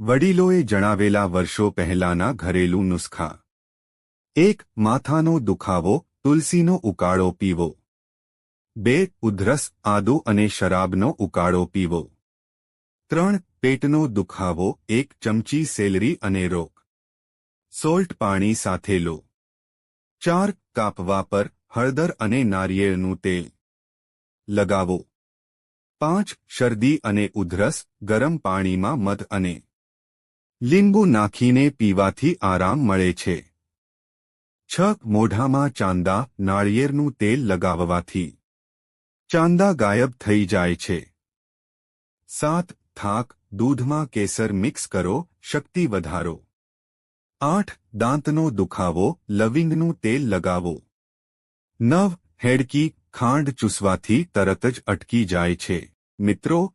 વડીલોએ જણાવેલા વર્ષો પહેલાના ઘરેલું નુસ્ખા. એક, માથાનો દુખાવો, તુલસીનો ઉકાળો પીવો. બે, ઉધરસ, આદુ અને શરાબનો ઉકાળો પીવો. ત્રણ, પેટનો દુખાવો, એક ચમચી સેલરી અને રોક. સોલ્ટ પાણી સાથે લો. ચાર, કાપવા પર હળદર અને નારિયેળનું તેલ. લગાવો. પાંચ, શરદી અને ઉધરસ, ગરમ પાણીમાં મધ અને લીંબુ નાખીને પીવાથી આરામ મળે છે. છ મોઢામાં ચાંદા, નાળિયેરનું તેલ લગાવવાથી. ચાંદા ગાયબ થઈ જાય છે. સાત, થાક, દૂધમાં કેસર મિક્સ કરો, શક્તિ વધારો. આઠ, દાંતનો દુખાવો, લવિંગનું તેલ લગાવો. નવ, હેડકી, ખાંડ ચૂસવાથી તરત જ અટકી જાય છે. મિત્રો